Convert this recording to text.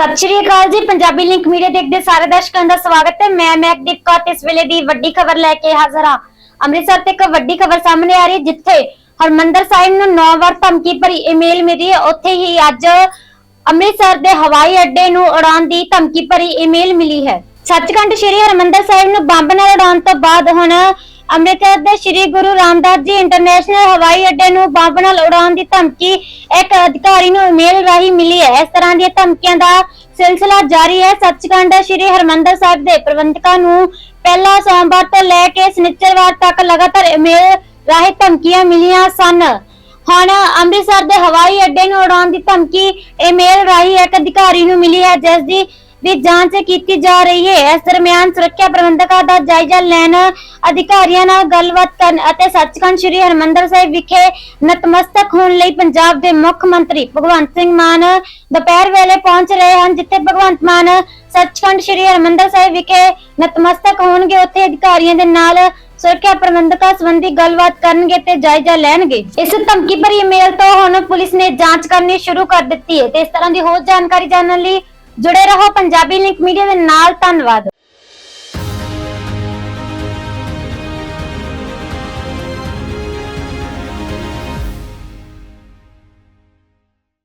ਸਤਿ ਸ਼੍ਰੀ ਅਕਾਲ ਜੀ, Punjabi link media ਦੇਖਦੇ ਸਾਰੇ ਦਰਸ਼ਕਾਂ ਦਾ ਸਵਾਗਤ ਹੈ। ਮੈਂ ਮੈਕਦੀਪ ਕੌਰ ਇਸ ਵੇਲੇ ਦੀ ਵੱਡੀ ਖਬਰ ਲੈ ਕੇ ਹਾਜ਼ਰ ਹਾਂ। ਅੰਮ੍ਰਿਤਸਰ ਤੇ ਇੱਕ ਵੱਡੀ ਖਬਰ ਸਾਹਮਣੇ ਆ ਰਹੀ ਹੈ, ਜਿੱਥੇ ਹਰਮੰਦਰ ਸਾਹਿਬ ਨੂੰ 9 ਵਾਰ ਧਮਕੀ ਭਰੀ ਈਮੇਲ ਮਿਲੀ ਹੈ। ਉੱਥੇ ਹੀ ਅੱਜ ਅੰਮ੍ਰਿਤਸਰ ਦੇ ਹਵਾਈ ਅੱਡੇ ਨੂੰ ਉਡਾਉਣ ਦੀ ਧਮਕੀ ਭਰੀ ਈਮੇਲ ਮਿਲੀ ਹੈ। ਸੱਚਖੰਡ ਸ੍ਰੀ ਹਰਮੰਦਰ ਸਾਹਿਬ ਨੂੰ ਬੰਬ ਨਾਲ ਉਡਾਉਣ ਤੋਂ ਬਾਅਦ ਹੁਣ ਅੰਮ੍ਰਿਤਸਰ ਦੇ ਸ੍ਰੀ ਗੁਰੂ ਰਾਮਦਾਸ ਜੀ ਇੰਟਰਨੈਸ਼ਨਲ ਹਵਾਈ ਅੱਡੇ ਨੂੰ ਬੰਬ ਨਾਲ ਉਡਾਉਣ ਦੀ ਧਮਕੀ ਇੱਕ ਅਧਿਕਾਰੀ ਨੂੰ ਈਮੇਲ ਰਾਹੀਂ ਮਿਲੀ ਹੈ। ਇਸ ਤਰ੍ਹਾਂ ਦੀਆਂ ਧਮਕੀਆਂ ਦਾ ਸਿਲਸਿਲਾ ਜਾਰੀ ਹੈ। ਸੱਚਖੰਡ ਸ੍ਰੀ ਹਰਮੰਦਰ ਸਾਹਿਬ ਦੇ ਪ੍ਰਬੰਧਕਾਂ ਨੂੰ ਪਹਿਲਾ ਸੋਮਵਾਰ ਤੋਂ ਲੈ ਕੇ ਸ਼ਨੀਚਰਵਾਰ ਤੱਕ ਲਗਾਤਾਰ ਈਮੇਲ ਰਾਹੀਂ ਧਮਕੀਆਂ ਮਿਲੀਆਂ ਸਨ। ਹੁਣ ਅੰਮ੍ਰਿਤਸਰ ਦੇ ਹਵਾਈ ਅੱਡੇ ਨੂੰ ਉਡਾਉਣ ਦੀ ਧਮਕੀ ਈਮੇਲ ਰਾਹੀਂ ਇੱਕ ਅਧਿਕਾਰੀ ਨੂੰ ਮਿਲੀ ਹੈ, ਜਿਸ ਦੀ ਵੀ ਜਾਂਚ ਕੀਤੀ ਜਾ ਰਹੀ ਹੈ। ਇਸ ਦਰਮਿਆਨ ਸੁਰੱਖਿਆ ਪ੍ਰਬੰਧਕਾਂ ਦਾ ਜਾਇਜ਼ਾ ਲੈਣ ਅਧਿਕਾਰੀਆਂ ਨਾਲ ਗੱਲਬਾਤ ਕਰਨ ਅਤੇ ਸੱਚਖੰਡ ਸ੍ਰੀ ਹਰਮੰਦਰ ਸਾਹਿਬ ਵਿਖੇ ਨਤਮਸਤਕ ਹੋਣ ਲਈ ਪੰਜਾਬ ਦੇ ਮੁੱਖ ਮੰਤਰੀ ਭਗਵੰਤ ਸਿੰਘ ਮਾਨ ਦੁਪਹਿਰ ਵੇਲੇ ਪਹੁੰਚ ਰਹੇ ਹਨ, ਜਿੱਥੇ ਭਗਵੰਤ ਮਾਨ ਸੱਚਖੰਡ ਸ੍ਰੀ ਹਰਮੰਦਰ ਸਾਹਿਬ ਵਿਖੇ ਨਤਮਸਤਕ ਹੋਣਗੇ। ਉੱਥੇ ਅਧਿਕਾਰੀਆਂ ਦੇ ਨਾਲ ਸੁਰੱਖਿਆ ਪ੍ਰਬੰਧਕਾਂ ਸੰਬੰਧੀ ਗੱਲਬਾਤ ਕਰਨਗੇ ਤੇ ਜਾਇਜ਼ਾ ਲੈਣਗੇ। ਇਸ ਧਮਕੀ ਭਰੀ ਮੇਲ ਤੋਂ ਹੁਣ ਪੁਲਿਸ ਨੇ ਜਾਂਚ ਕਰਨੀ ਸ਼ੁਰੂ ਕਰ ਦਿੱਤੀ ਹੈ ਤੇ ਇਸ ਤਰ੍ਹਾਂ ਦੀ ਹੋਰ ਜਾਣਕਾਰੀ ਜਾਣਨ ਲਈ ਜੁੜੇ ਰਹੋ ਪੰਜਾਬੀ ਲਿੰਕ ਮੀਡੀਆ ਦੇ ਨਾਲ ਧੰਨਵਾਦ।